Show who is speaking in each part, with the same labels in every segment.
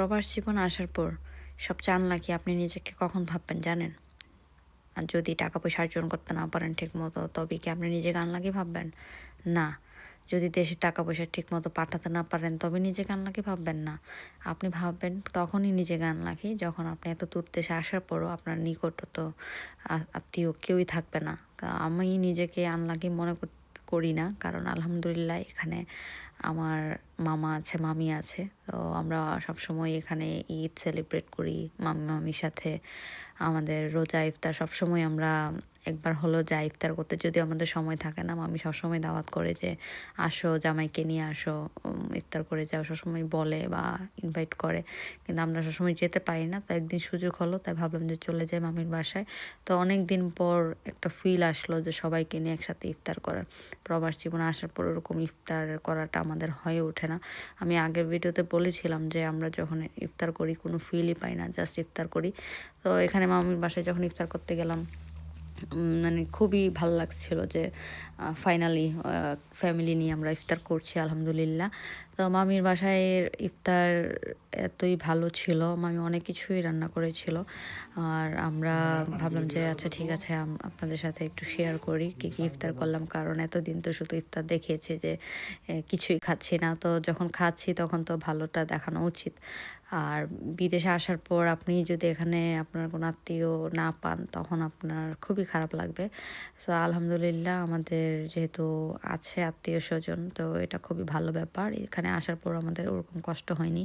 Speaker 1: প্রবাস জীবন আসার পর সবচেয়ে আনলাকি আপনি নিজেকে কখন ভাববেন জানেন? আর যদি টাকা পয়সা অর্জন করতে না পারেন ঠিক মতো তবে কি আপনি নিজে গান লাগিয়ে ভাববেন? না। যদি দেশে টাকা পয়সা ঠিক মতো পাঠাতে না পারেন, তবে নিজে গান লাগিয়ে ভাববেন না। আপনি ভাববেন তখনই নিজে গান লাগি যখন আপনি এত দূর দেশে আসার পরও আপনার নিকট তো আত্মীয় কেউই থাকবে না। আমি নিজেকে আনলাকি মনে কর- করি না। কারণ আলহামদুলিল্লাহ এখানে আমার মামা আছে, মামি আছে। তো আমরা সবসময় এখানে ঈদ সেলিব্রেট করি মামি, মামির সাথে। আমাদের রোজা ইফতার সবসময় আমরা একবার হলো যাই ইফতার করতে যদি আমাদের সময় থাকে না, মামি সবসময় দাওয়াত করে যে আসো, জামাইকে নিয়ে আসো ইফতার করে যাও, সবসময় বলে বা ইনভাইট করে। কিন্তু আমরা সবসময় যেতে পারি না, তো একদিন সুযোগ হলো, তাই ভাবলাম যে চলে যাই মামির বাসায়। তো অনেক দিন পর একটা ফিল আসলো যে সবাইকে নিয়ে একসাথে ইফতার করার। প্রবাস জীবনে আসার পর ওরকম ইফতার করাটা আমাদের হয়ে ওঠে না। আমি আগের ভিডিওতে বলেছিলাম যে আমরা যখন ইফতার করি কোনো ফিলই পাই না জাস্ট ইফতার করি। তো এখানে মামির বাসায় যখন ইফতার করতে গেলাম মানে খুবই ভালো লাগছিল যে ফাইনালি ফ্যামিলি নিয়ে আমরা ইফতার করছি, আলহামদুলিল্লাহ। তো মামির বাসায় ইফতার এতই ভালো ছিল, মামি অনেক কিছুই রান্না করেছিল। আর আমরা ভাবলাম যে আচ্ছা ঠিক আছে আপনাদের সাথে একটু শেয়ার করি, কী কী ইফতার করলাম, কারণ এতদিন তো শুধু ইফতার দেখিয়েছে যে কিছুই খাচ্ছি না। তো যখন খাচ্ছি, তখন তো ভালোটা দেখানো উচিত। আর বিদেশে আসার পর আপনি যদি এখানে আপনার কোনো আত্মীয় না পান, তখন আপনার খুবই খারাপ লাগবে। সো আলহামদুলিল্লাহ আমাদের যেহেতু আছে আত্মীয় স্বজন, তো এটা খুবই ভালো ব্যাপার। এখানে আসার পর আমাদের ওরকম কষ্ট হয়নি,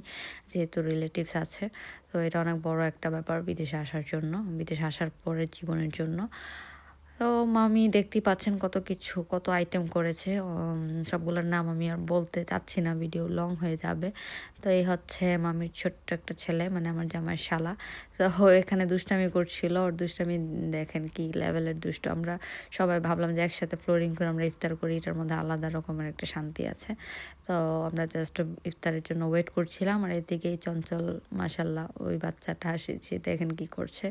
Speaker 1: যেহেতু রিলেটিভস আছে। তো এটা অনেক বড় একটা ব্যাপার বিদেশে আসার জন্য, বিদেশে আসার পরের জীবনের জন্য। তো মামি দেখতেই পাচ্ছেন কত কিছু, কত আইটেম করেছে। সবগুলোর নাম আমি আর বলতে চাচ্ছি না ভিডিও লং হয়ে যাবে। তো এই হচ্ছে মামির ছোট্ট একটা ছেলে মানে আমার জামাই শালা। তো এখানে দুষ্টামি করছিল, ওর দুষ্টামি দেখেন কি লেভেলের দুষ্ট। আমরা সবাই ভাবলাম যে একসাথে ফ্লোরিং করে আমরা ইফতার করি, এটার মধ্যে আলাদা রকমের একটা শান্তি আছে। তো আমরা জাস্ট ইফতারের জন্য ওয়েট করছিলাম, আর এদিকে এই চঞ্চল মাসাল্লাহ ওই বাচ্চাটা হাসিছি দেখেন কি করছে।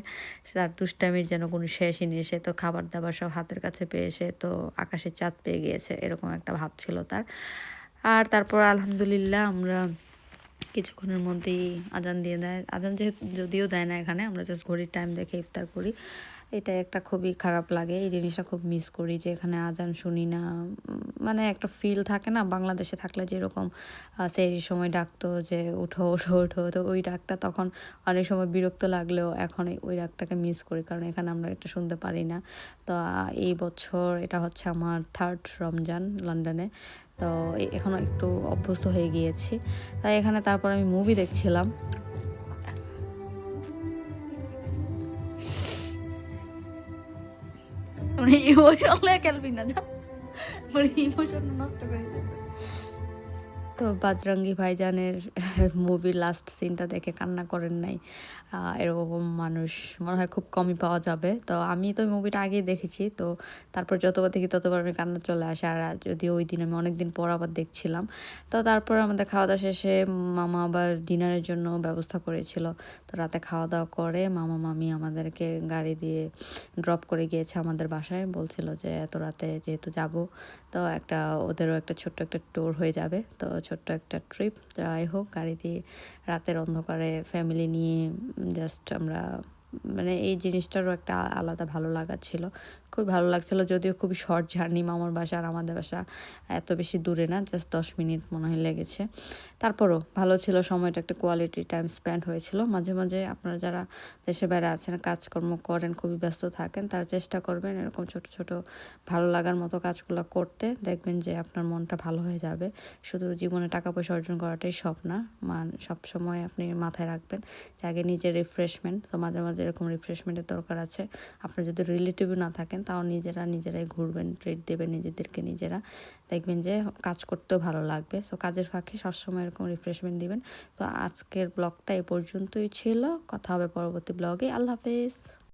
Speaker 1: তার দুষ্টামির যেন কোনো শেষই নেই, সে তো খাবার দাবার সব হাতের কাছে পেয়ে এসে তো আকাশে চাঁদ পেয়ে গিয়েছে, এরকম একটা ভাব ছিল তার। আর তারপর আলহামদুলিল্লাহ আমরা কিছুক্ষণের মধ্যেই আজান দিয়ে দেয়। আজান যেহেতু যদিও দেয় না এখানে, আমরা জাস্ট ঘড়ির টাইম দেখে ইফতার করি। এটা একটা খুবই খারাপ লাগে। এই জিনিসটা খুব মিস করি যে এখানে আজান শুনি না। মানে একটা ফিল থাকে না, বাংলাদেশে থাকলে যেরকম সেই সময় ডাকতো যে উঠো উঠো উঠো তো ওই ডাকটা তখন অনেক সময় বিরক্ত লাগলেও এখন ওই ডাকটাকে মিস করি, কারণ এখানে আমরা এটা শুনতে পারি না। তো এই বছর এটা হচ্ছে আমার থার্ড রমজান লন্ডনে। তো এখনও একটু অভ্যস্ত হয়ে গিয়েছি। তাই এখানে তারপর আমি মুভি দেখছিলাম। ইমোশনাল খেলবি না যা ইমোশন নষ্ট করে দিয়েছে। তো বাজরঙ্গি ভাইজানের মুভির লাস্ট সিনটা দেখে কান্না করেন নাই। এরকম মানুষ মনে হয় খুব কমই পাওয়া যাবে। তো আমি তো মুভিটা আগেই দেখেছি। তো তারপর যতবার দেখি, ততবার আমি কান্না চলে আসে। আর যদিও ওই দিন আমি অনেক দিন পর আবার দেখছিলাম। তো তারপর আমাদের খাওয়া দাওয়া শেষে মামা আবার ডিনারের জন্য ব্যবস্থা করেছিল। তো রাতে খাওয়া দাওয়া করে মামা, মামি আমাদেরকে গাড়ি দিয়ে ড্রপ করে গিয়েছে আমাদের বাসায়। বলছিল যে, এত রাতে যেহেতু যাব, তো একটা ওদেরও একটা ছোট্ট একটা ট্যুর হয়ে যাবে। তো ছোট্ট একটা ট্রিপ। যাই হোক গাড়িতে রাতের অন্ধকারে ফ্যামিলি নিয়ে জাস্ট আমরা মানে এই জিনিসটারও একটা আলাদা ভালো লাগা ছিল। খুবই ভালো লাগছিল যদিও খুবই শর্ট জার্নি মামার বাসা আর আমাদের বাসা এত বেশি দূরে না জাস্ট দশ মিনিট মনে হয় লেগেছে। তারপরও ভালো ছিল সময়টা, একটা কোয়ালিটি টাইম স্পেন্ড হয়েছিল। মাঝে মাঝে আপনারা যারা দেশে বাইরে আছেন, কাজকর্ম করেন, খুবই ব্যস্ত থাকেন, তারা চেষ্টা করবেন এরকম ছোট ছোট ভালো লাগার মতো কাজগুলো করতে। দেখবেন যে আপনার মনটা ভালো হয়ে যাবে। শুধু জীবনে টাকা পয়সা অর্জন করাটাই সব না। মান সব সময় আপনি মাথায় রাখবেন যে আগে নিজের রিফ্রেশমেন্ট তো মাঝে মাঝে এরকম রিফ্রেশমেন্টের দরকার আছে। আপনার যদি রিলেটিভ না থাকেন, তাও নিজেরা নিজেরাই ঘুরবেন ট্রিট দেবেন নিজেদেরকে নিজেরা। দেখবেন যে কাজ করতেও ভালো লাগবে। সো কাজের ফাঁকে সবসময় এরকম রিফ্রেশমেন্ট দিবেন। তো আজকের ব্লগটা এ পর্যন্তই ছিল। কথা হবে পরবর্তী ব্লগে আল্লাহ হাফেজ।